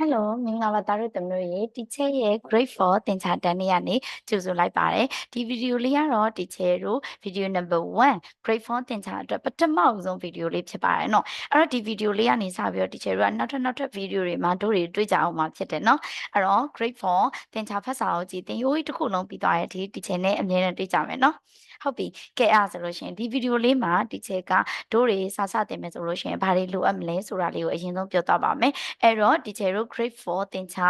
Hello မင်္ဂလာပါသားတို့သမီးတို့ရေ teacher ရဲ့ grade 4သင်ချာတန်းလေးကနေကြိုဆိုလိုက်ပါတယ်ဒီဗီဒီယိုလေးကတော့ teacher တို့ video number 1 grade 4သင်ချာအတွက်ပထမဆုံးဗီဒီယိုလေးဖြစ်ပါတယ်เนาะအဲ့တော့ဒီဗီဒီယိုလေးကနေစပြီးတော့ teacher တို့ကနောက်ထပ်နောက်ထပ်ဗီဒီယိုတွေမှာတို့တွေတွေ့ကြအောင်မှာဖြစ်တယ်เนาะအဲ့တော့ grade 4သင်ချာဖတ်စာအုပ်ကြီးသင်ရိုးကြီးတစ်ခုလုံးပြီးသွားတဲ့ဒီ teacher နဲ့အမြဲတမ်းတွေ့ကြမယ်เนาะ ဟုတ်ပြီကဲအားဆိုလို့ရှိရင်ဒီဗီဒီယိုလေးမှာတီချေကတို့တွေစာစတင်မယ်ဆိုလို့ရှိရင်ဘာတွေလိုအပ်မလဲဆိုတာလေးကိုအရင်ဆုံးပြောသွားပါမယ်အဲ့တော့တီချေတို့ grade 4သင်ချာ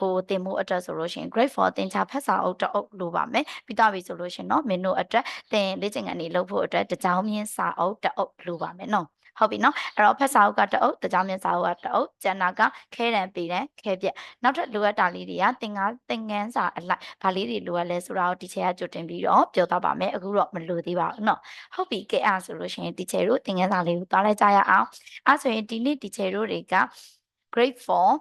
ကိုသင်မှုအတွက်ဆိုလို့ရှိရင် grade 4သင်ချာဖတ်စာအုပ်တအုပ်လိုပါမယ်ပြီးတော့ပြီဆိုလို့ရှိရင်เนาะမင်းတို့အတွက်သင်လေ့ကျင့်ခန်းတွေလုပ်ဖို့အတွက်တကြောင်မြင်းစာအုပ်တအုပ်လိုပါမယ်เนาะ ဟုတ်ပြီနော်အဲ့တော့ဖက်စာအုပ်ကတအုပ်တကြောင်မြင်စာအုပ်ကတအုပ်ကျန်တာကခဲတံပေတံခဲပြက်နောက်ထပ်လိုအပ်တာလေးတွေကသင်္ကန်းသင်္ကန်းစာအလိုက်ဗာလေးတွေလိုအပ်လဲဆိုတာကိုတီချာကကြိုတင်ပြီးတော့ပြောသွားပါမယ်အခုတော့မလိုသေးပါဘူးနော်ဟုတ်ပြီကဲအားဆိုလို့ရှိရင်တီချာတို့သင်္ကန်းစာလေးကိုသွားလိုက်ကြရအောင်အဲ့ဆိုရင်ဒီနေ့တီချာတို့တွေက grade 4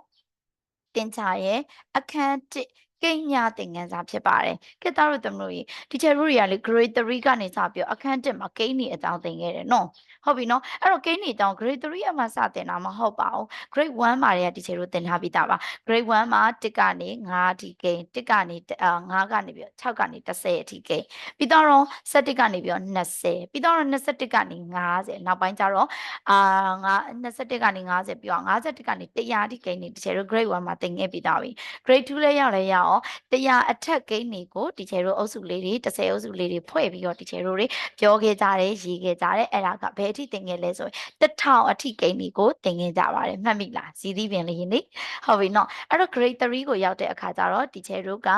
တင်ချာရဲ့အခန်း1 ကိညာသင်ခန်းစာဖြစ်ပါတယ်။ကဲသားတို့သမီးတို့ရေ teacher တို့တွေကလေ grade 3ကနေစပြီးအခန်း1မှာကိန်းနေအကြောင်းသင်ခဲ့တယ်နော်။ဟုတ်ပြီနော်။အဲ့တော့ကိန်းနေအကြောင်း grade 3အမှစတင်တာမဟုတ်ပါဘူး။ grade 1မှာတွေက teacher တို့သင်ထားပြီးသားပါ။ grade 1မှာ1ကနေ9အထိကိန်း1ကနေ9ကနေပြီး6ကနေ10အထိကိန်းပြီးတော့17ကနေပြီးတော့20ပြီးတော့21ကနေ50နောက်ပိုင်းကျတော့အာ9 21ကနေ50ပြီးတော့51ကနေ100အထိကိန်းနေ teacher တို့ grade 1မှာသင်ခဲ့ပြီးသားပြီ။ grade 2လည်းရောက်လဲရအောင်100အထက်ကိန်းတွေကို teacher တို့အုပ်စုလေးတွေ10အုပ်စုလေးတွေဖွဲ့ပြီးတော့ teacher တို့တွေပြောခဲ့ကြတယ်ရေးခဲ့ကြတယ်အဲ့ဒါကဘယ်အထိသင်ခဲ့လဲဆိုရင်1000အထိကိန်းတွေကိုသင်ခဲ့ကြပါတယ်မှတ်မိလားဇီးသီးပင်လေးနေဟုတ်ပြီနော်အဲ့တော့ grade 3ကိုရောက်တဲ့အခါကျတော့ teacher တို့က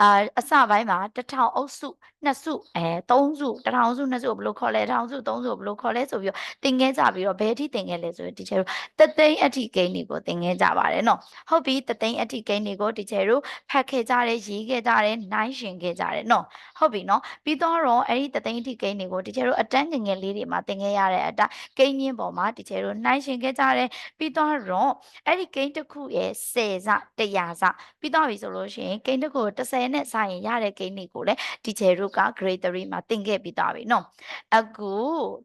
အာအစပိုင်းမှာ1000အုပ်စုနှစ်စုအဲ3စု1000စုနှစ်စုကိုဘယ်လိုခေါ်လဲ1000စု3စုကိုဘယ်လိုခေါ်လဲဆိုပြီးတော့သင်ခဲ့ကြပြီးတော့ဘယ်အထိသင်ခဲ့လဲဆိုရင် teacher တို့တသိန်းအထိကိန်းတွေကိုသင်ခဲ့ကြပါတယ်နော်ဟုတ်ပြီတသိန်းအထိကိန်းတွေကို teacher တို့ဖတ်ခဲ့ကြတယ်ရေးခဲ့ကြတယ်နိုင်ရှင်ခဲ့ကြတယ်နော်ဟုတ်ပြီနော်ပြီးတော့အဲ့ဒီတသိန်းအထိကိန်းတွေကို teacher တို့အတန်းငယ်ငယ်လေးတွေမှာသင်ခဲ့ရတဲ့အတိုင်းကိန်းရင်းပေါ်မှာ teacher တို့နိုင်ရှင်ခဲ့ကြတယ်ပြီးတော့အဲ့ဒီကိန်းတစ်ခုရဲ့10စ100စပြီးတော့ပြီဆိုလို့ရှိရင်ကိန်းတစ်ခု30နဲ့စရင်ရတဲ့ကိန်းတွေကိုလည်း teacher တို့က grade 3မှာသင်ခဲ့ပြီးသားပြီနော်အခု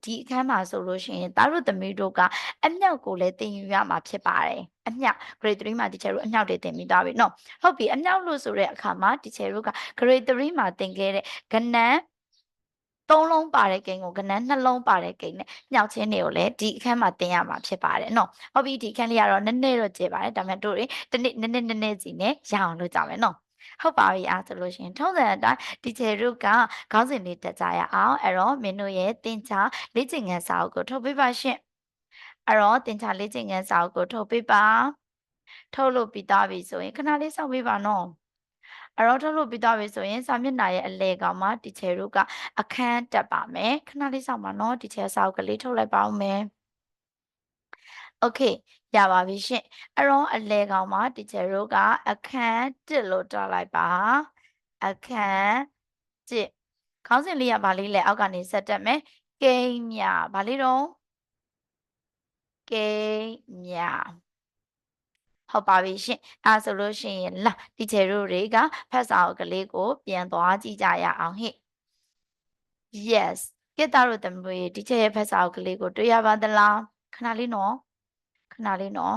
ဒီအခန်းမှာဆိုလို့ရှိရင်သားတို့သမီးတို့ကအမြောက်ကိုလည်းသင်ယူရမှာဖြစ်ပါတယ်အမြောက် grade 3မှာ teacher တို့အမြောက်တွေသင်ပြီးသားပြီနော်ဟုတ်ပြီအမြောက်လို့ဆိုတဲ့အခါမှာ teacher တို့က grade 3မှာသင်ခဲ့တဲ့ကဏ္ဍသုံးလုံးပါတဲ့ကိန်းကိုကဏ္ဍနှလုံးပါတဲ့ကိန်းနဲ့ညှောက်ချင်းတွေကိုလည်းဒီအခန်းမှာသင်ရမှာဖြစ်ပါတယ်နော်ဟုတ်ပြီဒီအခန်းလေးကတော့နည်းနည်းတော့ကျေပါတယ်ဒါပေမဲ့တို့တွေတနေ့နည်းနည်းနည်းနည်းစီနဲ့ရအောင်လုပ်ကြမယ်နော်ဟုတ်ပါပြီအားဆိုလို့ရှိရင်ထုံးစံအတိုင်းဒီချေတို့ကခေါင်းစဉ်လေးတက်ကြရအောင်အဲ့တော့မင်းတို့ရဲ့သင်ချာလေ့ကျင့်ခန်းစာအုပ်ကိုထုတ်ပေးပါရှင့် အဲ့တော့သင်ချာလေ့ကျင့်ခန်းစာအုပ်ကိုထုတ်ပေးပါထုတ်လို့ပြီးသားပြီဆိုရင်ခဏလေးစောင့်ပေးပါနော်အဲ့တော့ထုတ်လို့ပြီးသားပြီဆိုရင်စာမျက်နှာရဲ့အလဲကောင်မှာတီချယ်တို့ကအခန်းတက်ပါမယ်ခဏလေးစောင့်ပါနော်တီချယ်စာအုပ်ကလေးထုတ်လိုက်ပါဦးမယ်โอเคရပါပြီရှင်အဲ့တော့အလဲကောင်မှာတီချယ်တို့ကအခန်းတက်လို့တွားလိုက်ပါအခန်းတက်ခေါင်းစဉ်လေးကဘာလေးလဲအောက်ကနေဆက်တက်မယ်ကိန်းမြဘာလေးတော့ ကိန်းမြဟုတ်ပါပြီရှင်အဲဆိုလို့ရှိရင်လာတီချယ်တို့တွေကဖတ်စာအုပ်ကလေးကို ပြန်သွားကြည့်ကြရအောင်ဟဲ့ yes ကဲသားတို့သမီးတို့တီချယ်ရဲ့ဖတ်စာအုပ်ကလေးကိုတွေ့ရပါသလားခဏလေးနော်ခဏလေးနော်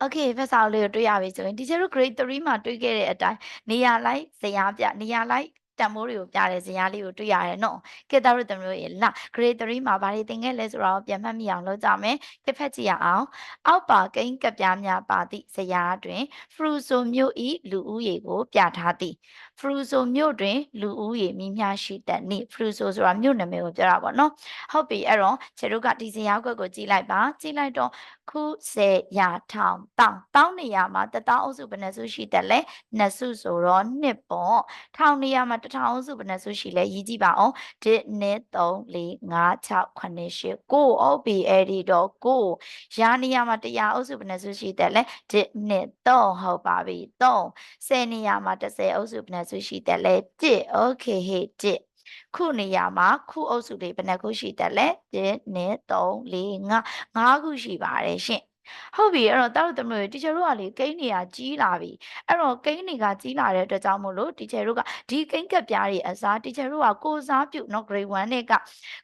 โอเคဖက်စာအုပ်လေးကိုတွေ့ရပြီဆိုရင် teacher တို့ grade 3မှာတွေ့ခဲ့တဲ့အတိုင်းနေရာလိုက်ဇယားပြနေရာလိုက် တန်မိုးတွေကိုပြတဲ့ဇာတ်လေးကိုတွေ့ရတယ်နော်။ကဲသားတို့သမီးတို့ရေလာ grade 3မှာဘာတွေသင်ခဲ့လဲဆိုတော့ပြန်မှတ်မိအောင်လုပ်ကြမယ်။ကဲဖတ်ကြည့်ရအောင်။အောက်ပါကိန်းကပြားများပါသည့်ဇာတ်တွင်ဖရူဆိုမြို့ဤလူဦးရေကိုပြထားသည်။ ဖရူဆိုမြို့တွင်လူဦးရေမိများရှိတဲ့နေ့ဖရူဆိုဆိုတာမြို့နာမည်ကိုပြောတာပေါ့နော်။ဟုတ်ပြီအဲ့တော့ခြေတို့ကဒီဇာတ်ကွက်ကိုကြည့်လိုက်ပါ။ကြည့်လိုက်တော့ခုစေရာထောင်တောင်းတောင်းနေရာမှာတတောင်းအုပ်စုဘယ်နှစုရှိတယ်လဲနှစ်စုဆိုတော့နှစ်ပေါ့ထောင်နေရာမှာတထောင်အုပ်စုဘယ်နှစုရှိလဲရည်ကြည့်ပါအောင်1 2 3 4 5 6 9 10 9ဟုတ်ပြီအဲ့ဒီတော့9ရာနေရာမှာတရားအုပ်စုဘယ်နှစုရှိတယ်လဲ1 2 3ဟုတ်ပါပြီ3 10နေရာမှာ30အုပ်စုဘယ်နှစုရှိတယ်လဲ1 okay ဟေ့1ခုနေရာမှာခုအုပ်စုလေးဘယ်နှခုရှိတယ်လဲ1 2 3 4 5 5ခုရှိပါတယ်ရှင်ဟုတ်ပြီအဲ့တော့တားတို့သမီးတို့တီချာတို့ကလေကိန်းတွေကကြီးလာပြီအဲ့တော့ကိန်းတွေကကြီးလာတဲ့အတွက်ကြောင့်မို့လို့တီချာတို့ကဒီကိန်းကပ်ပြားတွေအစားတီချာတို့ကကိုစားပြုနော် grade 1နဲ့က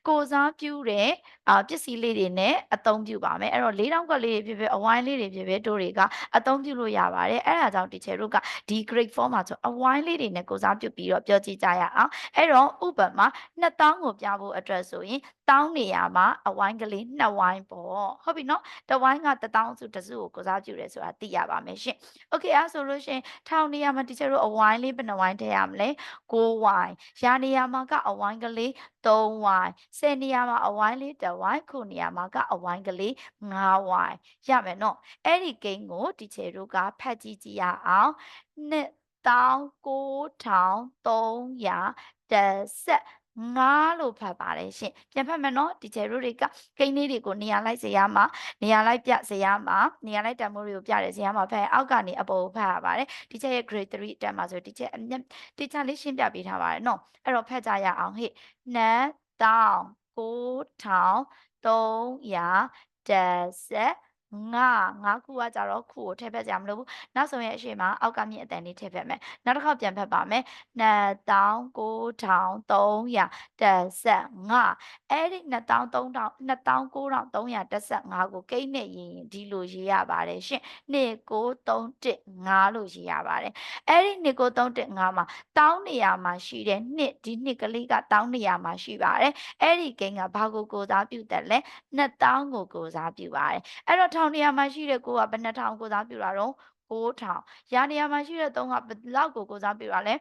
ကိုစားပြုတဲ့အာပစ္စည်းလေးတွေနဲ့အသုံးပြုပါမယ်အဲ့တော့၄တောင်ကလေးတွေဖြစ်ဖြစ်အဝိုင်းလေးတွေဖြစ်ဖြစ်တို့တွေကအသုံးပြုလို့ရပါတယ်အဲ့ဒါကြောင့်တီချာတို့ကဒီ grade 4မှာဆိုအဝိုင်းလေးတွေနဲ့ကိုစားပြုပြီးတော့ပြောကြည့်ကြရအောင်အဲ့တော့ဥပမာ2000ကိုပြဖို့အတွက်ဆိုရင်တောင်းနေရမှာအဝိုင်းကလေး2ဝိုင်းပေါ့ဟုတ်ပြီနော်တဝိုင်းက1000စုတစုကိုကိုစားပြုတယ်ဆိုတာသိရပါမယ်ရှင်။ Okay အဲဆိုလို့ရှင်ထောင်နေရာမှာတီချာတို့အဝိုင်းလေးဘယ်နှဝိုင်းထည့်ရမလဲ6ဝိုင်းရာနေရာမှာကအဝိုင်းကလေး3ဝိုင်း10နေရာမှာအဝိုင်းလေး1ဝိုင်းခုနေရာမှာကအဝိုင်းကလေး5ဝိုင်းရမယ်နော်အဲ့ဒီကိန်းကိုတီချာတို့ကဖတ်ကြည့်ကြည့်ရအောင်နှစ်တောင်း9300တက်ဆက် ငါလို့ဖတ်ပါတယ်ရှင်ပြန်ဖတ်မယ်နော်ဒီကျယ်တို့တွေကကိန်းလေးတွေကိုနေရာလိုက်စေရမှာနေရာလိုက်ပြစေရမှာနေရာလိုက်တန်မိုးတွေကိုပြတယ်စေရမှာဖတ်အောက်ကနေအပေါ်ကိုဖတ်ရပါတယ်ဒီကျယ်ရဲ့ grade 3တက်မှာဆိုဒီကျယ်အမျက်ဒီကျယ်လေးရှင်းပြပေးထားပါတယ်နော်အဲ့တော့ဖတ်ကြရအောင်ဟေ့နတ်တောင်း9300တက်ဆက် ငါငါခုကကြတော့ခုကိုထည့်ဖက်ကြမလို့ဘူးနောက်ဆုံးရဲ့အရှိမအောက်ကမြင့်အတန်လေးထည့်ဖက်မယ်နောက်တစ်ခေါက်ပြန်ဖက်ပါမယ်29,300တက်ဆက်ငါအဲ့ဒီ2300 29,315ကိုကိန်းနဲ့ရေးရင်ဒီလိုရေးရပါတယ်ရှင်2931လို့ရေးရပါတယ်အဲ့ဒီ2931မှာတောင်းနေရာမှာရှိတဲ့နှစ်ဒီနှစ်ကလေးကတောင်းနေရာမှာရှိပါတယ်အဲ့ဒီကိန်းကဘာကိုကိုစားပြုတယ်လဲ2000ကိုကိုစားပြုပါတယ်အဲ့တော့1000နေရာမှာရှိတဲ့ကိုကဘယ်နှထောင်ကိုစားပြုတာတော့9000ရာနေရာမှာရှိတဲ့3ကဘယ်လောက်ကိုကိုစားပြုတာလဲ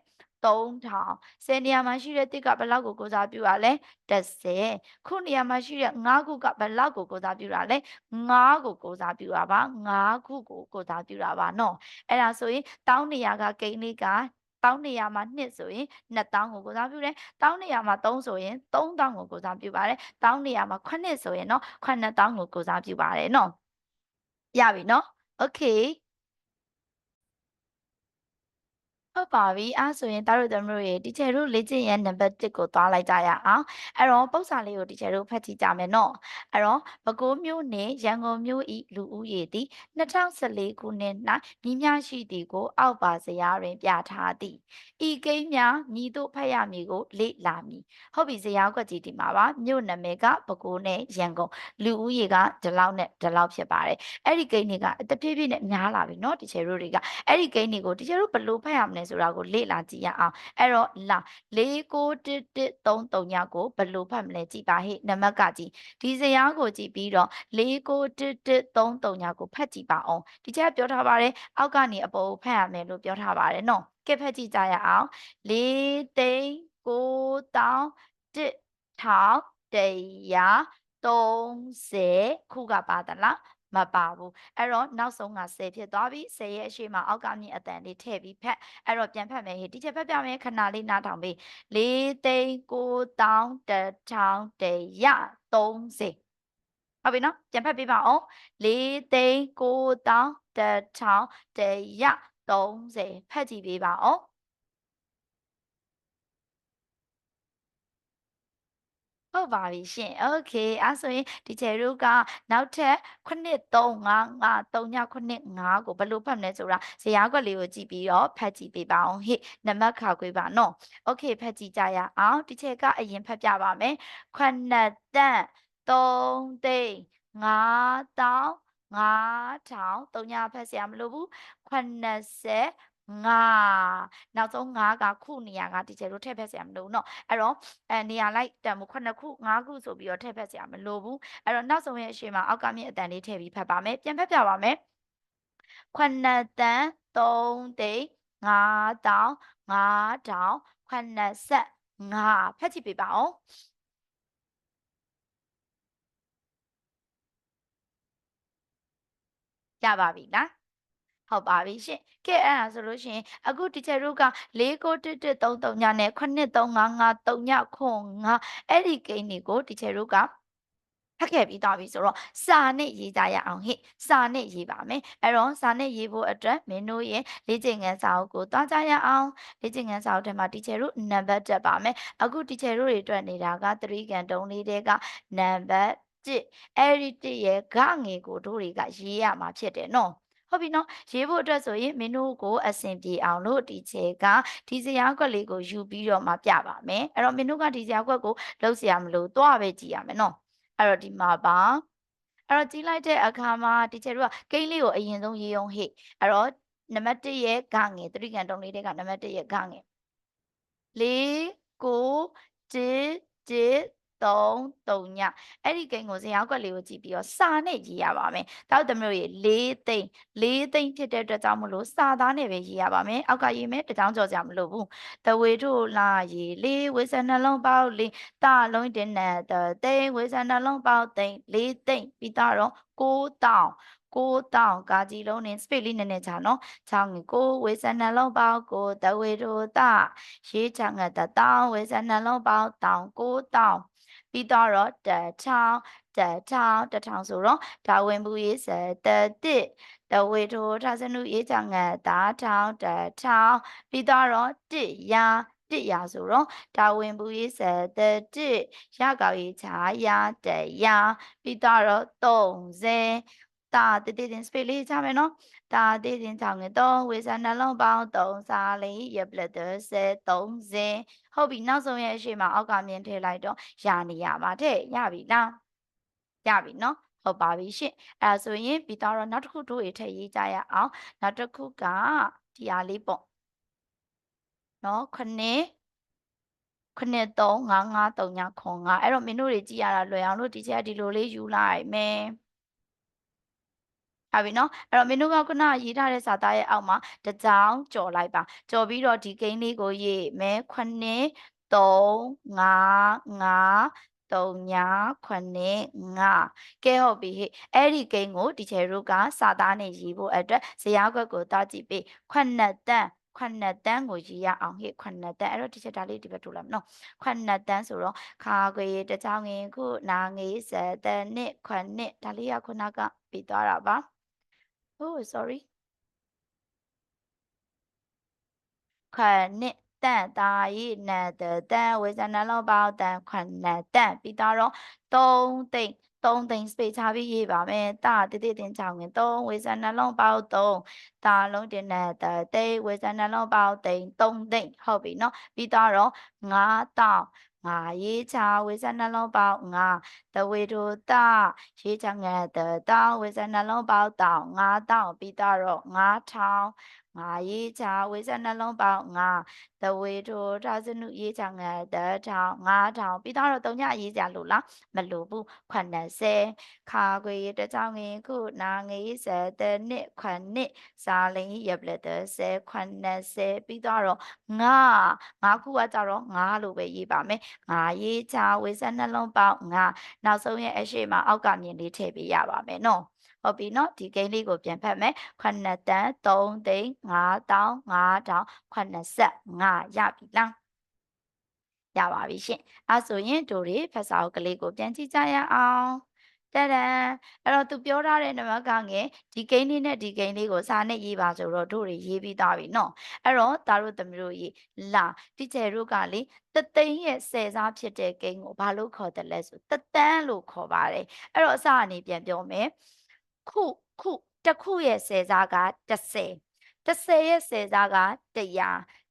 3000ဆယ်နေရာမှာရှိတဲ့တစ်ကဘယ်လောက်ကိုကိုစားပြုတာလဲ30ခုနေရာမှာရှိတဲ့9ခုကဘယ်လောက်ကိုကိုစားပြုတာလဲ9ကိုကိုစားပြုတာပါ9ခုကိုကိုစားပြုတာပါနော်အဲ့ဒါဆိုရင်တောင်းနေရာကဂိန်းလေးကတောင်းနေရာမှာ2ဆိုရင်2000ကိုကိုစားပြုတယ်။တောင်းနေရာမှာ3ဆိုရင်3000ကိုကိုစားပြုပါတယ်။တောင်းနေရာမှာ9ဆိုရင်တော့9000ကိုကိုစားပြုပါတယ်နော် ရပြီเนาะ okay ဟုတ်ပါပြီအဲဆိုရင်တားတို့သမီးတို့ရေတီချယ်တို့လေ့ကျင့်ရနံပါတ်1ကိုသွားလိုက်ကြရအောင်အဲ့တော့ပု္ပ္ပာလေးကိုတီချယ်တို့ဖတ်ကြည့်ကြမယ်နော်အဲ့တော့ပဲခူးမြို့နယ်ရန်ကုန်မြို့ဤလူဦးရေသည်2014ခုနှစ်၌ညီမျှရှိသည်ကို အောက်ပါဇယားတွင်ပြထားသည်ဤကိန်းများညီတို့ဖတ်ရမည်ကိုလေ့လာမည်ဟုတ်ပြီဇယားကွက်ကြည့်ဒီမှာပါမြို့နာမည်ကပဲခူးနယ်ရန်ကုန်လူဦးရေကဒီလောက်နဲ့ဒီလောက်ဖြစ်ပါတယ်အဲ့ဒီကိန်းတွေကတဖြည်းဖြည်းနဲ့များလာပြီနော်တီချယ်တို့တွေကအဲ့ဒီကိန်းတွေကိုတီချယ်တို့ဘယ်လိုဖတ်ရမလဲဆိုတာကိုလေ့လာကြည့်ရအောင်အဲ့တော့လာ491133ကိုဘယ်လိုဖတ်မလဲကြည့်ပါဟိနံပါတ်ကကြည့်ဒီဇယားကိုကြည့်ပြီးတော့491133ကိုဖတ်ကြည့်ပါအောင်ဒီချက်ပြောထားပါတယ်အောက်ကနေအပေါ်ကိုဖတ်ရမယ်လို့ပြောထားပါတယ်နော်ကဲဖတ်ကြည့်ကြရအောင်4သိန်း9တောင်း1ထောင်100 30ခုကပါသလား မပါဘူးအဲ့တော့နောက်ဆုံးက10ဖြစ်သွားပြီ10ရဲ့အရှိမအောက်ကမြင့်အတန်လေးထည့်ပြီးဖက်အဲ့တော့ပြန်ဖက်မယ်ဟေ့ဒီချက်ဖက်ပြမယ်ခဏလေးနားထောင်ပေး4သိန်း9တောင်းတထောင်တရ30ဟုတ်ပြီနော်ပြန်ဖက်ပေးပါအောင်4သိန်း9တောင်းတထောင်တရ30ဖက်ကြည့်ပေးပါအောင် ဟုတ်ပါပြီရှင်။ Okay အဲဆိုရင်ဒီကျယ်တို့ကနောက်ထပ်9355 3995ကိုဘယ်လိုဖတ်မလဲဆိုတာဇယားကွက်လေးကိုကြည့်ပြီးတော့ဖတ်ကြည့်ပေးပါအောင်ဟိနံပါတ်ခါခွေးပါနော်။ Okay ဖတ်ကြည့်ကြရအောင်ဒီကျယ်ကအရင်ဖတ်ပြပါမယ်။ခွနတန့်3သိန်း5တောင်း9000 300ဖတ်စရာမလိုဘူး80 ငါနောက်ဆုံးငါကခုနေရာကဒီကျယ်တို့ထည့်ဖက်စရာမလိုဘူးเนาะအဲ့တော့အဲနေရာလိုက်တန်မှု9ခု5ခုဆိုပြီးတော့ထည့်ဖက်စရာမလိုဘူးအဲ့တော့နောက်ဆုံးရဲ့အရှိမအောက်ကမြင့်အတန်လေးထည့်ပြီးဖတ်ပါမယ်ပြန်ဖက်ပြပါမယ်9တန်3သိန်း5တောင်း5တောင်း85ဖတ်ကြည့်ပေးပါအောင်ရပါပြီလား ဟုတ်ပါပြီရှင်ကဲအဲ့ဒါဆိုလို့ရှင်အခုတီချာတို့က491133ညနဲ့9355ညခွန်ငါအဲ့ဒီကိန်းတွေကိုတီချာတို့ကဖတ်ခဲ့ပြီးသွားပြီဆိုတော့စာနဲ့ရေးကြရအောင်ဟိစာနဲ့ရေးပါမယ်အဲ့တော့စာနဲ့ရေးဖို့အတွက်မင်းတို့ရဲ့လေ့ကျင့်ခန်းစာအုပ်ကိုသွားကြရအောင်လေ့ကျင့်ခန်းစာအုပ်ထဲမှာတီချာတို့နံပါတ်တက်ပါမယ်အခုတီချာတို့တွေအတွက်နေတာက3ကန်တုံးလေးတဲကနံပါတ်တစ်အဲ့ဒီတစ်ရဲ့ဂငယ်ကိုတို့တွေကရေးရမှာဖြစ်တယ်နော် ဟုတ်ပြီနော်ရေးဖို့အတွက်ဆိုရင်မင်းတို့ကိုအဆင်ပြေအောင်လို့တီချေကဒီစရာကွက်လေးကိုယူပြီးတော့မှပြပါမယ်အဲ့တော့မင်းတို့ကဒီစရာကွက်ကိုလှုပ်စရာမလိုသွားပဲကြည်ရမယ်နော်အဲ့တော့ဒီမှာပါအဲ့တော့ကြီးလိုက်တဲ့အခါမှာတီချေတို့ကကိန်းလေးကိုအရင်ဆုံးရေးအောင်ဟေ့အဲ့တော့နံပါတ်1ရဲ့ဂငယ်သတိကံတုံးလေးတဲ့ကနံပါတ်1ရဲ့ဂငယ်၄၉၁၁ 3 3ညအဲ့ဒီကိန်းကိုဇရာကွက်လေးကိုကြည့်ပြီးတော့စာနဲ့ရေးရပါမယ်။တောက်သမီးတို့ရေ၄သိန်း၄သိန်းဖြစ်တဲ့အတွက်ကြောင့်မလို့စာသားနဲ့ပဲရေးရပါမယ်။အောက်ကရေးမယ်တကြောင်ကြော်ကြမလို့ဘူး။တဝေတို့လာရေလေးဝေစနှလုံးပေါက်လေးတလုံးတင်နဲ့တသိန်းဝေစနှလုံးပေါက်သိန်း၄သိန်းပြီးတော့ကိုတောင်ကိုတောင်ကာကြီးလုံးနဲ့ space လေးနည်းနည်းချာနော်ချောင်းကိုဝေစနှလုံးပေါက်ကိုတဝေတို့တရေးချငတ်တတောင်ဝေစနှလုံးပေါက်တောင်ကိုတောင် ပြီးတော့တထောင်တထောင်တထောင်ဆိုတော့ဒါဝင်ဘူးရေးစတတစ်တဝေထိုထာစနုရေးချငတ်တာထောင်တထောင်ပြီးတော့တစ်ရာတစ်ရာဆိုတော့ဒါဝင်ဘူးရေးစတတစ်ရကောက်ရေးချာရာတရာပြီးတော့30တာတည်တည် space လေးချမယ်နော်တာတည်တင်ချောင်းငယ်3ဝေစာနှလုံးပေါင်း3စာလေးရပလက်30 30 ဟုတ်ပြီနောက်ဆုံးရဲ့အရှိမအောက်ကမြင်ထည့်လိုက်တော့ရနေရပါတဲ့ရပြီလားရပြီနော်ဟုတ်ပါပြီရှင့်အဲဆိုရင်ပြီးတော့နောက်တစ်ခုတို့ရထည့်ရေးကြရအောင်နောက်တစ်ခုကဒီအားလေးပေါ့နော်ခဏခဏ3 5 5 3ညခွန်5အဲ့တော့မင်းတို့တွေကြည့်ရတာလွယ်အောင်လို့ဒီချက်ဒီလိုလေးယူလိုက်မယ် ဟုတ်ပြီနော်အဲ့တော့မင်းတို့ကခုနရေးထားတဲ့စာသားရဲ့အောက်မှာတကြောင်ကြော်လိုက်ပါကြော်ပြီးတော့ဒီကိန်းလေးကိုရေးမယ်9 3 5 5 3ညာ9 5ကဲဟုတ်ပြီဟဲ့အဲ့ဒီကိန်းကိုဒီချေတို့ကစာသားနဲ့ရေးဖို့အတွက်ဇယားခွက်ကိုတောက်ကြည့်ပြီး9တန်းခွနတန်းကိုရေးရအောင်ဟိခွနတန်းအဲ့တော့ဒီချက်ဒါလေးဒီဘက်ထိုးလိုက်နော်ခွနတန်းဆိုတော့ခါခွေတချောင်းငင်ခုနာငေးစတနှစ်ခွနှစ်ဒါလေးကခုနကပြီးသွားတာပါ Oh sorry ခနှစ်တန်တာရီနတ်တန်ဝေဇနလုံးပေါတန်ခွနတန်ပြီးတော့3သိန်း3သိန်း space ချပြီးရေးပါမယ်တာတိတိတင်ချောင်းငင်3ဝေဇနှလုံးပေါက်3တာလုံးတင်တဲ့တိတ်ဝေဇနှလုံးပေါက်သိန်း3သိန်းဟုတ်ပြီနော်ပြီးတော့9တောင်း ငါရေးချဝေဇနှလုံးပေါက်ငါတဝေတို့တရေးချငတ်တတောင်းဝေဇနှလုံးပေါက်တောင်းငါတောင်းပြီးတော့9000ငါ ရေးချဝေဇနှလုံးပေါက်ငါတဝေတို့ဒါစနုရေးချငတ်တထောင်9000ပြီးတော့3ညရေးကြလို့လားမလို့ဘူး80ခါခွေတကြောင်ငင်ခုနာငေးစတနှစ်ခွနှစ်စာလင်းရပလက်တ10 80ပြီးတော့ငါငါခုကကြတော့ငါလို့ပဲရေးပါမယ်ငါရေးချဝေဇနှလုံးပေါက်ငါနောက်ဆုံးရဲ့အရှိမအောက်ကမြင်လေးထည့်ပေးရပါမယ်နော် ဟုတ်ပြီနော်ဒီကိန်းလေးကိုပြန်ဖတ်မယ်9တန်း3သိန်း5000 5000 85ရပြီလားရပါပြီရှင်အဲဆိုရင်တို့တွေဖတ်စာအုပ်ကလေးကိုပြန်ကြည့်ကြရအောင်တဒံအဲ့တော့သူပြောထားတဲ့နံပါတ်ကငယ်ဒီကိန်းလေးနဲ့ဒီကိန်းလေးကိုစာနဲ့ရေးပါဆိုတော့တို့တွေရေးပြီးသားပြီနော်အဲ့တော့သားတို့သမီးတို့ရေးလာတိကျတို့ကလေတသိန်းရဲ့ဆယ်စားဖြစ်တဲ့ကိန်းကိုဘာလို့ခေါ်တယ်လဲဆိုတသန်းလို့ခေါ်ပါတယ်အဲ့တော့အစအနေပြန်ပြောမယ် ခုခုတစ်ခုရဲ့ဆယ်စားက30 30ရဲ့ဆယ်စားက100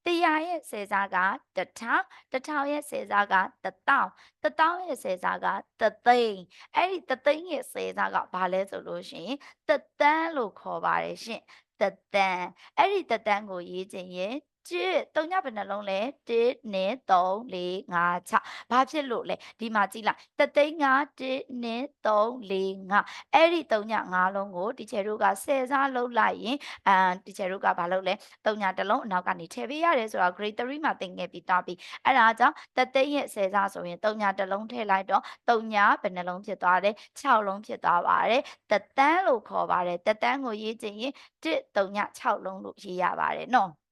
တရားရဲ့ဆယ်စားကတထောင်တထောင်ရဲ့ဆယ်စားကတတောင်တတောင်ရဲ့ဆယ်စားကတသိန်းအဲ့ဒီတသိန်းရဲ့ဆယ်စားကဘာလဲဆိုလို့ရှိရင်တသန်းလို့ခေါ်ပါတယ်ရှင်တသန်းအဲ့ဒီတသန်းကိုရေးခြင်းရင် ကျစ်တုံညဘယ်နှလုံးလဲ1နဲ့3 4 5 6ဘာဖြစ်လို့လဲဒီမှာကြည့်လိုက်တသိန်းက1နဲ့3 4 5အဲ့ဒီတုံည5လုံးကိုတီချယ်တို့က10စားလုံးလိုက်ရင်အမ်တီချယ်တို့ကဘာလုပ်လဲတုံညတစ်လုံးအနောက်ကနေထည့်ပေးရတယ်ဆိုတော့ grade 3မှာသင်ခဲ့ပြီးသားပြီအဲ့ဒါကြောင့်တသိန်းရဲ့10စားဆိုရင်တုံညတစ်လုံးထည့်လိုက်တော့တုံညဘယ်နှလုံးဖြစ်သွားလဲ6လုံးဖြစ်သွားပါတယ်တသန်းလို့ခေါ်ပါတယ်တသန်းကိုရေးချင်ရင်1တုံည6လုံးလို့ရေးရပါတယ်နော်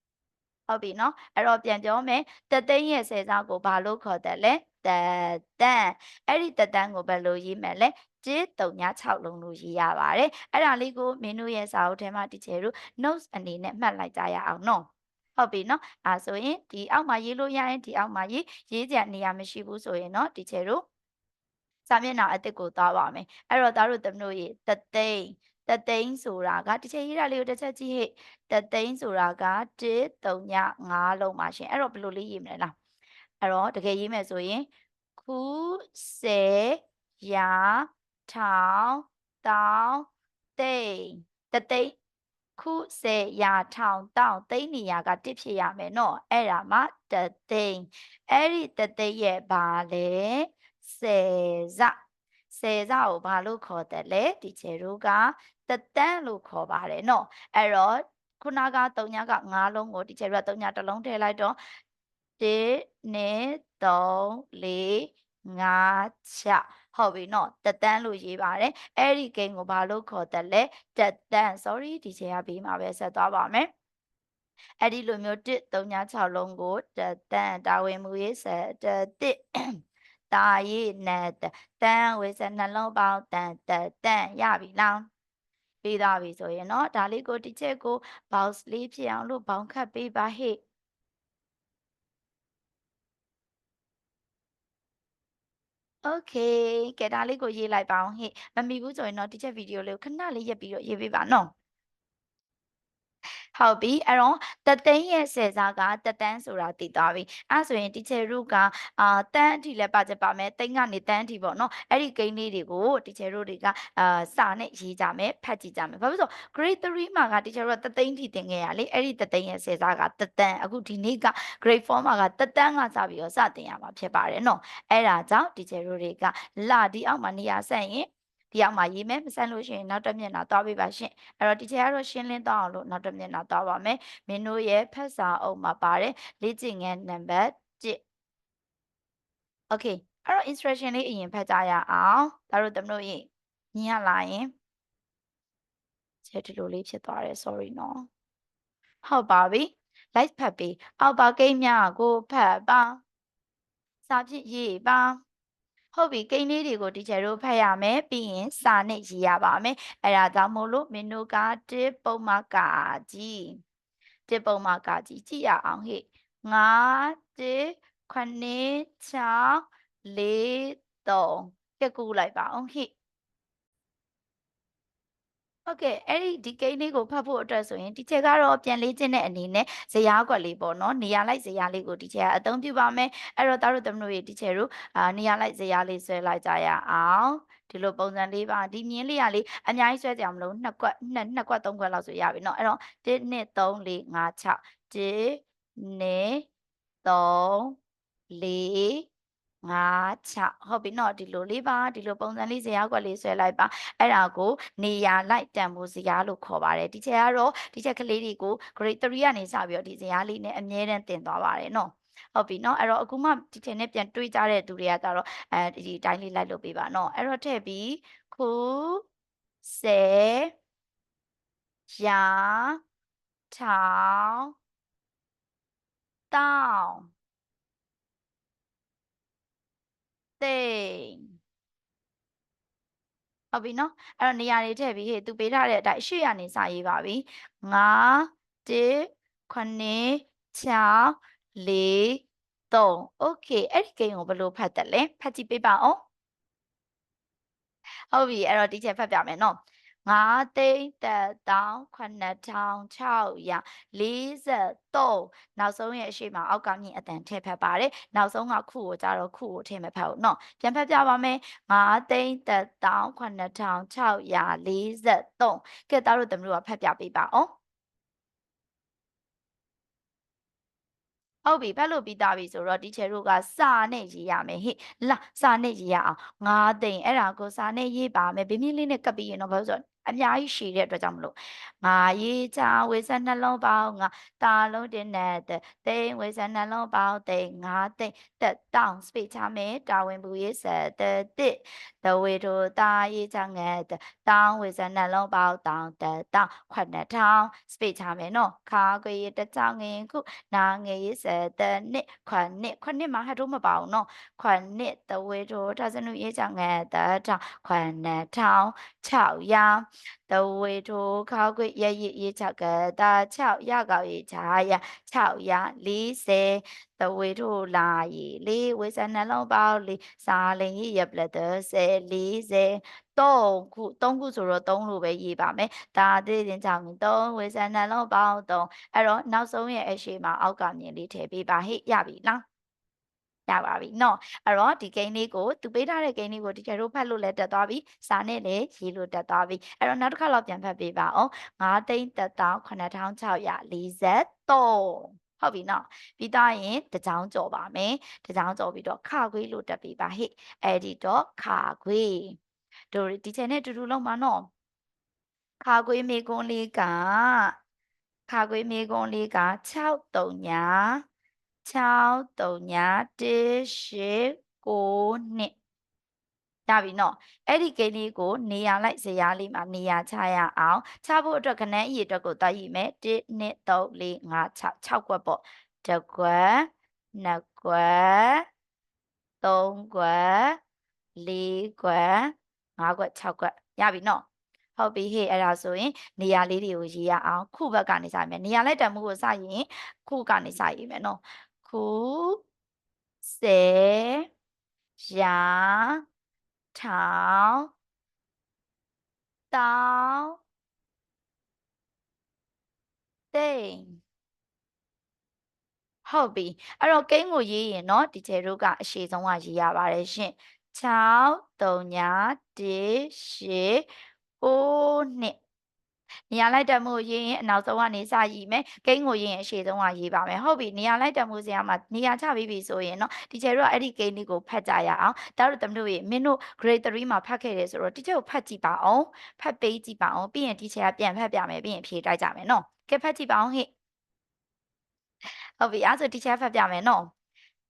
ဟုတ်ပြီနော်အဲ့တော့ပြန်ပြောမယ်တသိန်းရဲ့ဆယ်စားကိုဘာလို့ခေါ်တယ်လဲတတန်အဲ့ဒီတတန်ကိုဘယ်လိုရေးမလဲကျစ်396လုံးလို့ရေးရပါတယ်အဲ့ဒါလေးကိုမင်းတို့ရဲ့စာအုပ်ထဲမှာတီချေတို့ notes အနေနဲ့မှတ်လိုက်ကြရအောင်နော်ဟုတ်ပြီနော်အဲဆိုရင်ဒီအောက်မှာရေးလို့ရရင်ဒီအောက်မှာရေးရေးကြနေရာမရှိဘူးဆိုရင်နော်တီချေတို့စာမျက်နှာအစ်စ်ကိုသွားပါမယ်အဲ့တော့သားတို့သမီးတို့ရေတသိန်း တသိန်းဆိုတာကတစ်ချက်ရေးတာလေးကိုတစ်ချက်ကြည့်ဟဲ့တသိန်းဆိုတာက1 3ည5လုံးပါရှင်အဲ့တော့ဘယ်လိုလေးရေးမလဲလားအဲ့တော့တကယ်ရေးမယ်ဆိုရင်ခုစေရာထောင်တောင်းသိန်းတသိန်းခုစေရာထောင်တောင်းသိန်းနေရာကတစ်ဖြစ်ရမယ်နော်အဲ့ဒါမှတသိန်းအဲ့ဒီတသိန်းရဲ့ဘာလဲစေစစေစကိုဘာလို့ခေါ်တယ်လဲဒီချေတို့က တတန်းလို့ခေါ်ပါတယ်နော်အဲ့တော့ခုနက3ညက5လုံးကိုဒီချေတို့က3ညတစ်လုံးထည့်လိုက်တော့1 2 3 4 5 6ဟုတ်ပြီနော်တတန်းလို့ရေးပါတယ်အဲ့ဒီကိန်းကိုဘာလို့ခေါ်တယ်လဲတတန်း sorry ဒီချေကဘေးမှာပဲဆက်သွားပါမယ်အဲ့ဒီလိုမျိုး1 3 6လုံးကိုတတန်းတာဝန်မူရေးဆက်တတစ်တာရေးနဲ့တန်းဝေစနှလုံးပေါင်းတန်တတန်းရပြီလား ပြီးသွားပြီဆိုရင်เนาะဒါလေးကိုတစ်ချက်ကို box လေးဖြစ်အောင်လို့ဘောင်ခတ်ပေးပါဟဲ့โอเคကဲဒါလေးကိုရေးလိုက်ပါအောင်ဟဲ့မမီဘူးဆိုရင်တော့ဒီချက်ဗီဒီယိုလေးကိုခဏလေးရက်ပြီးတော့ရေးပေးပါနော် ဟုတ်ပြီအဲ့တော့တသိန်းရဲ့ဆယ်စားကတတန်းဆိုတာတည်သွားပြီအဲ့ဆိုရင် teacher တို့ကအာတန်းအထိလည်းပါချက်ပါမယ်သိန်းကနေတန်းအထိပေါ့နော်အဲ့ဒီကိန်းလေးတွေကို teacher တို့တွေကအာစာနဲ့ရေးကြမယ်ဖတ်ကြည့်ကြမယ်ဘာဖြစ်လို့ grade 3မှာက teacher တို့ကတသိန်းထိသင်ခဲ့ရလေအဲ့ဒီတသိန်းရဲ့ဆယ်စားကတတန်းအခုဒီနေ့က grade 4မှာကတတန်းကစပြီးတော့စတင်ရမှာဖြစ်ပါတယ်နော်အဲ့ဒါကြောင့် teacher တို့တွေကလာဒီအောက်မှာနေရာဆက်ရင် ဒီအောင်မှာရေးမယ်မဆက်လို့ရှိရင်နောက်တစ်မျက်နှာသွားပေးပါရှင်အဲ့တော့ဒီချက်ကတော့ရှင်းလင်းသွားအောင်လို့နောက်တစ်မျက်နှာသွားပါမယ်မင်းတို့ရဲ့ဖတ်စာအုပ်မှာပါတယ်လေ့ကျင့်ခန်းနံပါတ်1 Okay အဲ့တော့ instruction လေးအရင်ဖတ်ကြရအောင်ဒါတို့သမတို့ရင်မြင်ရလာရင်ချက်ဒီလိုလေးဖြစ်သွားတယ် sorry နော်ဟုတ်ပါပြီ live ဖတ်ပြီးအောက်ပါကိန်းများကိုဖတ်ပါစာဖြစ်ရေးပါ ဟုတ်ပြီကိန်းလေးတွေကိုတီချာတို့ဖတ်ရမယ်ပြီးရင်စာနဲ့ရေးရပါမယ်အဲ့ဒါကြောင့်မို့လို့မင်းတို့ကတစ်ပုံမကာကြီးတစ်ပုံမကာကြီးကြည့်ရအောင်ဟဲ့ငါတစ်ခုနှစ်6 4 3ကကူလိုက်ပါအောင်ဟဲ့ ဟုတ်ကဲ့အဲ့ဒီဒီကိန်းလေးကိုဖတ်ဖို့အတွက်ဆိုရင်ဒီချက်ကတော့ပြန်လေးချင်းတဲ့အနေနဲ့ဇရာကွက်လေးပေါ့နော်နေရာလိုက်ဇရာလေးကိုဒီချက်ကအသုံးပြုပါမယ်အဲ့တော့တားတို့သမတို့ရေဒီချက်တို့အာနေရာလိုက်ဇရာလေးဆွဲလိုက်ကြရအောင်ဒီလိုပုံစံလေးပါဒီမြင်းလေးကလေးအများကြီးဆွဲကြအောင်မလို့နှစ်ကွက်နှစ်နှစ်ကွက်သုံးကွက်လောက်ဆိုရပြီเนาะအဲ့တော့1 2 3 4 5 6 1 2 3 4 5 6ဟုတ်ပြီเนาะဒီလိုလေးပါဒီလိုပုံစံလေးဇရာကွက်လေးဆွဲလိုက်ပါအဲ့ဒါကိုနေရာလိုက်တန်ဖို့ဇရာလို့ခေါ်ပါတယ်ဒီချက်ကတော့ဒီချက်ကလေးတွေကို grade 3ကနေစပြီးတော့ဒီဇရာလေးနဲ့အမြဲတမ်းသင်သွားပါတယ်เนาะဟုတ်ပြီเนาะအဲ့တော့အခုမှဒီချက်နဲ့ပြန်တွေးကြတဲ့သူတွေကတော့အဲဒီအတိုင်းလေးလိုက်လုပ်ပေးပါเนาะအဲ့တော့ထည့်ပြီးခုစေရာထောင်တောင်း သိန်းဟုတ်ပြီနော်အဲ့တော့နေရာတွေထည့်ပြီးဟေ့သူပေးထားတဲ့အတိုင်းရှေ့ရနေစာရေးပါပြီ9 1 9 6 4 3 okay အဲ့ဒီကိန်းကိုဘယ်လိုဖတ်တယ်လဲဖတ်ကြည့်ပေးပါအောင်ဟုတ်ပြီအဲ့တော့ဒီချက်ဖတ်ပြမယ်နော် 5သိန်းတက်တောင်း9643နောက်ဆုံးရဲ့အရှိမအောက်ကမြင့်အတန်ထည့်ဖက်ပါတယ်နောက်ဆုံးကခုကိုကြတော့ခုကိုထည့်မဖက်ဘူးเนาะပြန်ဖက်ပြပါမယ်5သိန်းတက်တောင်း9643ကဲသားတို့သမီးတို့ကဖက်ပြပေးပါအောင်ဟုတ်ပြီဖတ်လို့ပြီးသားပြီဆိုတော့ဒီချေတို့ကစာနဲ့ရေးရမယ်ဟိလာစာနဲ့ရေးရအောင်၅သိန်းအဲ့ဒါကိုစာနဲ့ရေးပါမယ်ဘင်းမြင်းလေးနဲ့ကပ်ပြီးရင်တော့ဘာလို့ဆိုတော့ အများကြီးရှည်တဲ့အတွက်ကြောင့်မလို့ငါရေးချဝေစနှလုံးပေါင်းငါတာလုံးတင်တဲ့တိန်ဝေစနှလုံးပေါင်းတိန်ငါတိန်တက်တောင်းစပိချမယ်တာဝန်ဘူးရေးဆက်တဲ့တစ်တဝေတို့တာရေးချငဲတောင်းဝေစနှလုံးပေါင်းတောင်းတက်တောင်းခွတ်နှစ်ထောင်စပိချမယ်နော်ခါကွေတချောင်းငင်ခုနာငယ်ရေးဆက်တဲ့နှစ်ခွတ်နှစ်ခွတ်နှစ်မှာဟတ်တော့မပါဘူးနော်ခွတ်နှစ်တဝေတို့ဒါစနုရေးချငဲတက်တောင်းခွတ်နှစ်ထောင်6ရာတဝေထိုခါခွေရရရေချကတာ6ရကောက်ရေချာရ6ရ40တဝေထိုလာရေလေးဝေစနှလုံးပေါင်းလေးစာလင်ရရပလက်တ10 40သုံးခုသုံးခုဆိုတော့သုံးလို့ပဲရေးပါမယ်ဒါသေးတင်ချောင်းသုံးဝေစနှလုံးပေါင်းသုံးအဲ့တော့နောက်ဆုံးရဲ့အရှိမအောက်ကမြင်လေးထည့်ပေးပါဟိရပြီလား ရပါပြီเนาะအဲ့တော့ဒီဂိမ်းလေးကိုသူပေးထားတဲ့ဂိမ်းလေးကိုဒီကျတို့ဖတ်လို့လည်းတက်သွားပြီစာနဲ့လည်းရေးလို့တက်သွားပြီအဲ့တော့နောက်တစ်ခါတော့ပြန်ဖတ်ပေးပါအောင်9သိန်း3643ဟုတ်ပြီနော်ပြီးသားရင်တကြောင်ကြော်ပါမယ်တကြောင်ကြော်ပြီးတော့ခခွေးလို့တက်ပေးပါဟိအဲ့ဒီတော့ခခွေးတို့ဒီချန်နဲ့တူတူလုံးပါနော်ခခွေးမေကွန်းလေးကခခွေးမေကွန်းလေးက6 3ညာ 6 3ညာ1 8 9နှစ်ရပြီနော်အဲ့ဒီကိန်းလေးကိုနေရာလိုက်ဇရာလေးမှာနေရာချရအောင်ချဖို့အတွက်ကနန်းအရေအတွက်ကိုတားရည်မယ်1 2 3 4 5 6 6ကွက်ပေါ့တစ်ကွက်နှစ်ကွက်သုံးကွက်လေးကွက်ငါးကွက်6ကွက်ရပြီနော်ဟုတ်ပြီဟေ့အဲ့ဒါဆိုရင်နေရာလေးတွေကိုရေးရအောင်ခုဘက်ကနေစမယ်နေရာလိုက်တမှုကိုစရင်ခုကနေစရေးမယ်နော် ခုစေရာထောင်တောင်းတိန်ဟုတ်ပြီအဲ့တော့ကိန်းကိုရေးရင်เนาะဒီကျဲတို့ကအရှိဆုံးကရေးရပါတယ်ရှင်6 3ည1 8 9 နှစ်နေရာလိုက်တက်မှုရေးရင်အနောက်ဆုံးကနေစရည်မယ်ကိန်းကိုရေးရင်အရှေ့ဆုံးကရေးပါမယ်ဟုတ်ပြီနေရာလိုက်တက်မှုစရာမှာနေရာချပြီးပြီဆိုရင်เนาะဒီကျဲတို့ကအဲ့ဒီကိန်းလေးကိုဖတ်ကြရအောင်ဒါတို့တမတို့ရေမင်းတို့ grade 3မှာဖတ်ခဲ့တယ်ဆိုတော့ဒီကျဲကိုဖတ်ကြည့်ပါအောင်ဖတ်ပေးကြည့်ပါအောင်ပြီးရင်ဒီကျဲကပြန်ဖတ်ပြမယ်ပြီးရင်ဖြေတိုက်ကြမယ်เนาะကဲဖတ်ကြည့်ပါအောင်ဟဲ့ဟုတ်ပြီအဲ့ဆိုဒီကျဲဖတ်ပြမယ်เนาะ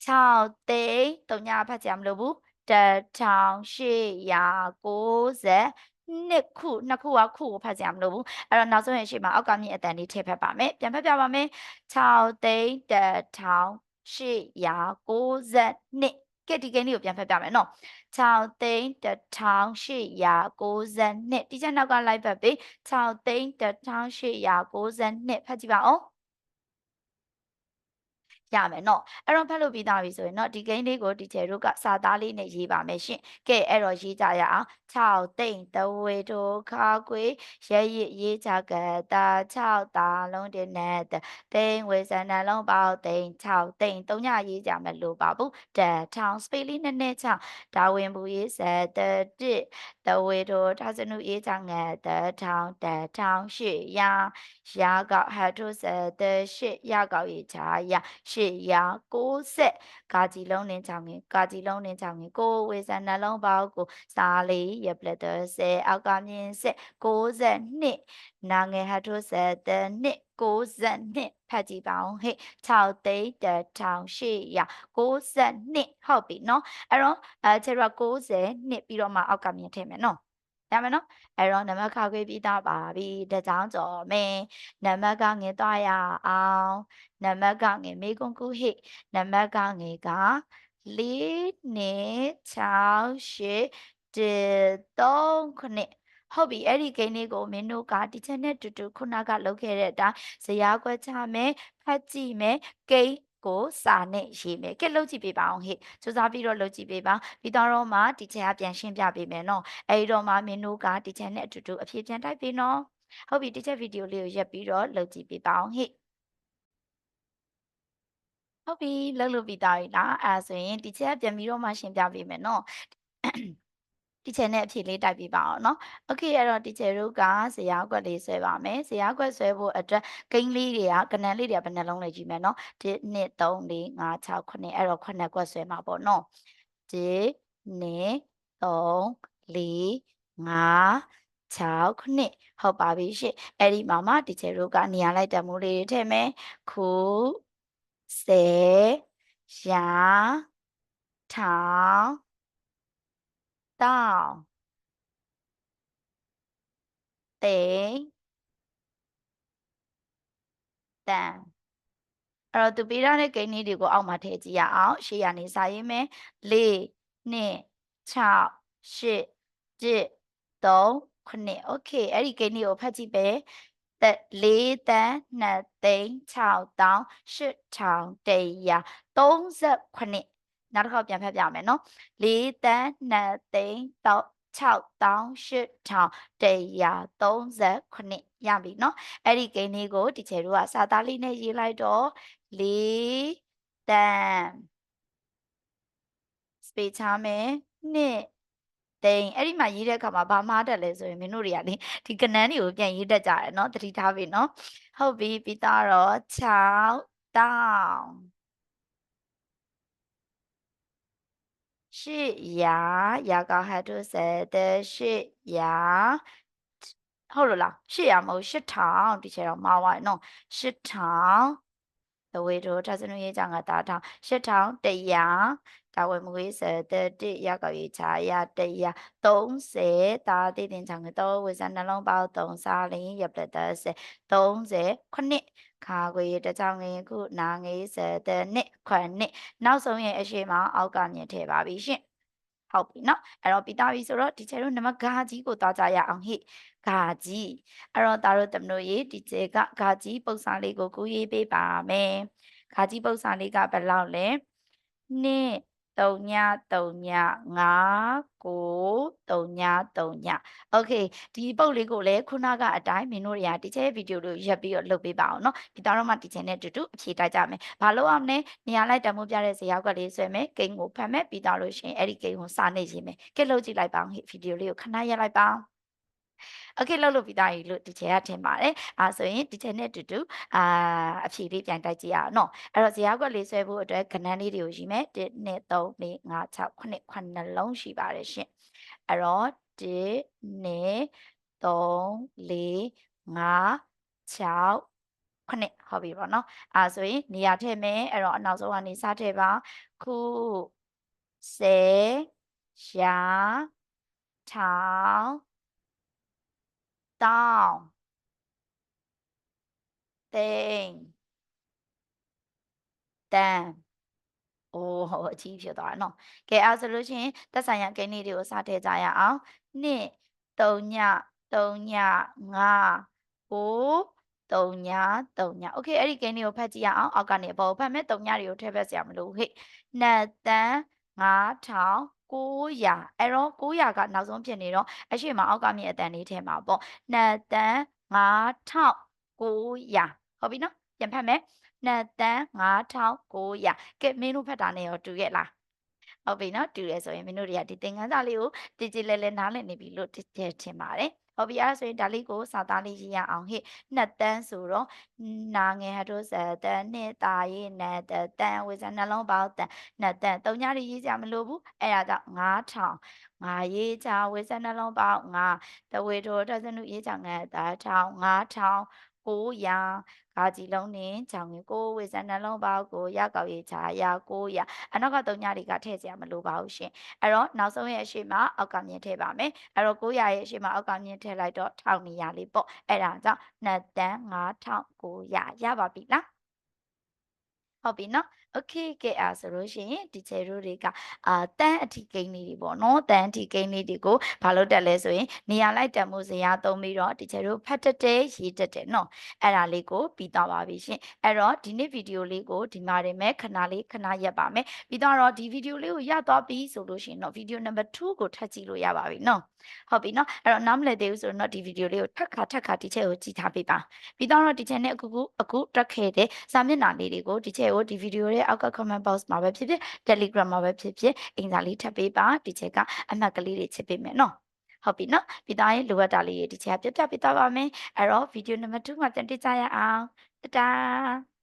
6သိန်းတုံညာဖတ်ကြမလို့ဘူး1890 နှစ်ခုနှစ်ခုကခုကိုဖတ်ကြမလို့ဘူးအဲ့တော့နောက်ဆုံးရင်ရှိမှာအောက်ကမြင့်အတန်လေးထည့်ဖတ်ပါမယ်ပြန်ဖတ်ပြပါမယ်6သိန်း1890ကဲဒီကိန်းလေးကိုပြန်ဖတ်ပြမယ်နော်6သိန်း1890ဒီချက်နောက်ကလိုက်ဖတ်ပေး6သိန်း1890ဖတ်ကြည့်ပါဦး ရမယ်เนาะအဲ့တော့ဖတ်လို့ပြီးသားပြီဆိုရင်เนาะဒီကိန်းလေးကိုဒီချေတို့ကစာသားလေးနဲ့ရေးပါမယ်ရှင်ကဲအဲ့တော့ရေးကြရအောင်6သိမ့်တဝေတို့ခါကွေရရရေးချကတာ6တာလုံးတင်နဲ့သိမ့်ဝေစနလုံးပေါသိမ့်6သိမ့်3ညရေးကြမယ်လို့ပါဘူးတထောင်စပေလေးနဲ့နဲ့6ဒါဝင်ဘူးရေးစ တတစ်တဝေတို့ထာစနုရေးချငတ်တထောင်တထောင်ရှိရာရာကောက်ဟတ်ထုစတရှိရာကောက်ရေးချရာ890ကာကြီးလုံးနဲ့ချောင်းငင်ကာကြီးလုံးနဲ့ချောင်းငင်ကိုဝေဆန်နှလုံးပေါင်းကိုစာလေးရပလက်တော်10အောက်ကမြင်ဆက်62နာငယ်ဟထုဆက်တနှစ်62ဖတ်ကြည့်ပါအောင်ဟဲ့6သိန်း1892ဟုတ်ပြီเนาะအဲ့တော့အဲကျတော့90နှစ်ပြီးတော့မှအောက်ကမြင်ထည့်မယ်เนาะရမယ်နော်အဲ့တော့နံပါတ်ခါခွေးပြီးသားပါပြီတကြောင်ကြော်မင်းနံပါတ်ကငယ်သွားရအောင်နံပါတ်ကငယ်မေကွန်ကူဟိနံပါတ်ကငယ်က၄နေ6 8 3ခုနှစ် ဟုတ်ပြီအဲ့ဒီဂိမ်းလေးကိုမင်းတို့ကဒီချက်နဲ့တူတူခုနကလုပ်ခဲ့တဲ့အတိုင်းဇရာခွဲချမယ်ဖတ်ကြည့်မယ်ဂိမ်းကိုစာနဲ့ရေးမယ်ကဲလုပ်ကြည့်ပေးပါအောင်ဟေ့စူးစမ်းပြီးတော့လုပ်ကြည့်ပေးပါပြီးတော့မှဒီချက်ကပြန်ရှင်းပြပေးမယ်နော်အဲဒီတော့မှမင်းတို့ကဒီချက်နဲ့အတူတူအဖြေပြန်တိုက်ပေးနော်ဟုတ်ပြီဒီချက်ဗီဒီယိုလေးကိုရက်ပြီးတော့လုပ်ကြည့်ပေးပါအောင်ဟေ့ဟုတ်ပြီလှုပ်လို့ပြီးသားပြီလားအဲဆိုရင်ဒီချက်ကပြန်ပြီးတော့မှရှင်းပြပေးမယ်နော် တီချယ်နဲ့အဖြေလေးတိုက်ပြပါအောင်နော်။ Okay အဲ့တော့တီချယ်တို့ကဇရာကွက်လေးဆွဲပါမယ်။ဇရာကွက်ဆွဲဖို့အတွက်ဂိမ်းလေးတွေကကနန်းလေးတွေကဘယ်နှလုံးလဲကြည့်မယ်နော်။1 2 3 4 5 6 9အဲ့တော့9ကွက်ဆွဲမှာပေါ့နော်။1 2 3 4 5 6 9ဟုတ်ပါပြီရှင့်။အဲ့ဒီမှာမှတီချယ်တို့ကနေရာလိုက်တမှုလေးတွေထည့်မယ်။ခုဆယ်ရာထောင် တောင်းသိန်းတန်အဲ့တော့သူပေးထားတဲ့ဂိမ်းလေးတွေကိုအောက်မှာထည့်ကြည့်ရအောင်ရှေ့ကနေစာရေးမယ်4 2 6 8 1 3 9 okay အဲ့ဒီကိန်းလေးကိုဖတ်ကြည့်ပဲသက်4တန်း2သိန်း6တောင်း8100 38 နောက်တစ်ခေါက်ပြန်ဖတ်ပြမယ်နော်4တန်း2သိန်းတော့6တောင်း8138ရပြီเนาะအဲ့ဒီဂိမ်းလေးကိုဒီချေတို့ကစာသားလေးနဲ့ရေးလိုက်တော့4တန်း space ချမယ်နှစ်သိန်းအဲ့ဒီမှာရေးတဲ့အခါမှာဘာမှားတက်လဲဆိုရင်မင်းတို့တွေကလေဒီကနန်းတွေကိုပြန်ရေးတတ်ကြတယ်เนาะတတိထားပြီเนาะဟုတ်ပြီပြီးသားတော့6တောင်း 是牙，牙膏还都是的是牙，好了啦，是牙毛是长，底下让妈妈弄是长，的维度它是弄一张个大长，是长的牙，它为么会是的的牙膏一查牙的牙，东西它的点长个多，为啥那龙包东沙林也不得是东西，快点。 ပေါင်း3စာလင်းရပ်လက်တဲ့30ခုနှစ်ခါခွေတကြောင်ငင်ခုနာငေးစတဲ့နှစ်ခွနှစ်နောက်ဆုံးရဲ့အရှိမအောက်ကမြင်ထည့်ပါပြီရှင်ဟုတ်ပြီเนาะအဲ့တော့ပြီးသားပြီဆိုတော့ဒီချေတို့နံပါတ်ဂါကြီးကိုသွားကြရအောင်ဟိဂါကြီးအဲ့တော့ဒါတို့တမလို့ရေဒီချေကဂါကြီးပုံစံလေးကိုကူရေးပေးပါမယ်ဂါကြီးပုံစံလေးကဘယ်လောက်လဲနှစ် 3ည3ည5 9 3ည3ညโอเคဒီပုတ်လေးကိုလည်းခုနကအတိုင်းမင်းတို့တွေကဒီချဲဗီဒီယိုလေးရက်ပြီးတော့လုပ်ပေးပါအောင်เนาะဒီတော့မှဒီချဲနဲ့တူတူအဖြေတိုက်ကြမယ်ဘာလို့အောင်လဲနေရာလိုက်တမိုးပြတဲ့ဇေယောက်ကလေးဆွဲမယ်ဂိမ်းကိုဖတ်မယ်ပြီးတော့လို့ရှိရင်အဲ့ဒီဂိမ်းကိုစာနေရေးမယ်ကဲလုပ်ကြည့်လိုက်ပါအောင်ဗီဒီယိုလေးကိုခဏရက်လိုက်ပါโอ OK လောက်လို့ပြီးသားကြီးလို့ဒီချေကထင်ပါတယ်။အာဆိုရင်ဒီချေနဲ့အတူတူအာအဖြေလေးပြန်တိုက်ကြည့်ရအောင်နော်။အဲ့တော့ဇေယျကွက်လေးဆွဲဖို့အတွက်ကဏန်းလေးတွေကိုယူမယ်။1 2 3 4 5 6 9 9လုံးရှိပါတယ်ရှင်။အဲ့တော့1 2 3 4 5 6ခုနှစ်ဟောပြီပေါ့နော်အာဆိုရင်နေရာထည့်မယ်အဲ့တော့အနောက်ဆုံးကနေစထည့်ပါခု10ရှာထောင် down thing damn အိုးဟိုအကြီးဖြစ်သွားနော်ကဲအဲဆိုလို့ရှိရင်သက်ဆိုင်ရာကိန်းလေးတွေကိုစထည့်ကြရအောင်1 3ည3ည5 9 3ည3ည Okay အဲ့ဒီကိန်းလေးကိုဖတ်ကြည့်ရအောင်အောက်ကနေအပေါ်ဖတ်မယ်3ညတွေကိုထည့်ဖက်စရာမလိုဟဲ့နှစ်တန်း9000 900အဲ့တော့900ကနောက်ဆုံးဖြစ်နေတော့အရှိမအောက်ကမြင့်အတန်လေးထဲမှာပေါ့နှစ်တန်း9900ဟုတ်ပြီနော်ပြန်ဖတ်မယ်နှစ်တန်း9900ကဲမင်းတို့ဖတ်တာနဲ့ရောတူရဲ့လားဟုတ်ပြီနော်တူရဲဆိုရင်မင်းတို့တွေကဒီသင်ခန်းစာလေးကိုတည်ကြည်လဲလဲနားလည်နေပြီလို့ထင်ပါတယ် ဟုတ်ပြီအဲ့ဆိုရင်ဒါလေးကိုစာသားလေးရေးရအောင်ဟဲ့နှစ်တန်းဆိုတော့နာငယ်ဟတို့ဇတန်းနှစ်တာရေးနဲ့တန်းဝေစနှလုံးပေါင်းတန်းနှစ်တန်းတုံညာလေးရေးကြမလို့ဘူးအဲ့ဒါကြောင့်9000ငါရေးချဝေစနှလုံးပေါင်းငါတဝေတော်တသနုရေးချငါတာထောင်9000 900ကာကြီးလုံးနဲ့ချောင်းကြီးကိုဝေစနှလုံးပေါင်းကိုရကောက်ရေးချာရ900အနောက်က3ညတွေကထည့်စရာမလိုပါဘူးရှင်အဲ့တော့နောက်ဆုံးရဲ့အရှိမအောက်ကမြင်ထည့်ပါမယ်အဲ့တော့900ရဲ့အရှိမအောက်ကမြင်ထည့်လိုက်တော့1200လေးပေါ့အဲ့ဒါကြောင့်နှစ်တန်း9900ရပါပြီလားဟုတ်ပြီနော် okay ကဲအာဆိုလို့ရှိရင်ဒီချေတို့တွေကအာတန်းအထိကိန်းလေးတွေပေါ့နော်တန်းအထိကိန်းလေးတွေကိုဘာလို့တက်လဲဆိုရင်နေရာလိုက်တန်မှုဇရာသုံးပြီးတော့ဒီချေတို့ဖတ်တက်တဲ့ရေးတက်တယ်နော်အဲ့ဒါလေးကိုပြီးသွားပါပြီရှင်အဲ့တော့ဒီနေ့ဗီဒီယိုလေးကိုဒီမှာတင်မယ်ခဏလေးခဏရပ်ပါမယ်ပြီးတော့ဒီဗီဒီယိုလေးကိုရသွားပြီဆိုလို့ရှိရင်တော့ဗီဒီယိုနံပါတ်2ကိုထပ်ကြည့်လို့ရပါပြီနော်ဟုတ်ပြီနော်အဲ့တော့နားမလည်သေးဘူးဆိုတော့ဒီဗီဒီယိုလေးကိုထပ်ခါထပ်ခါဒီချက်ကိုကြည့်ထားပေးပါပြီးတော့ဒီချက်နဲ့အခုအခုအခုတက်ခဲ့တဲ့စာမျက်နှာလေးတွေကိုဒီချက်ကိုဒီဗီဒီယိုရဲ့အောက်က comment box မှာပဲဖြစ်ဖြစ် Telegram မှာပဲဖြစ်ဖြစ်အင်္ဂါလေးထပ်ပေးပါဒီချက်ကအမှတ်ကလေးတွေချစ်ပေးမယ်နော်ဟုတ်ပြီနော်ပြီးသားရင်လိုအပ်တာလေးဒီချက်ကပြပြပေးသွားပါမယ်အဲ့တော့ဗီဒီယိုနံပါတ်2မှာပြန်တွေ့ကြရအောင်တတား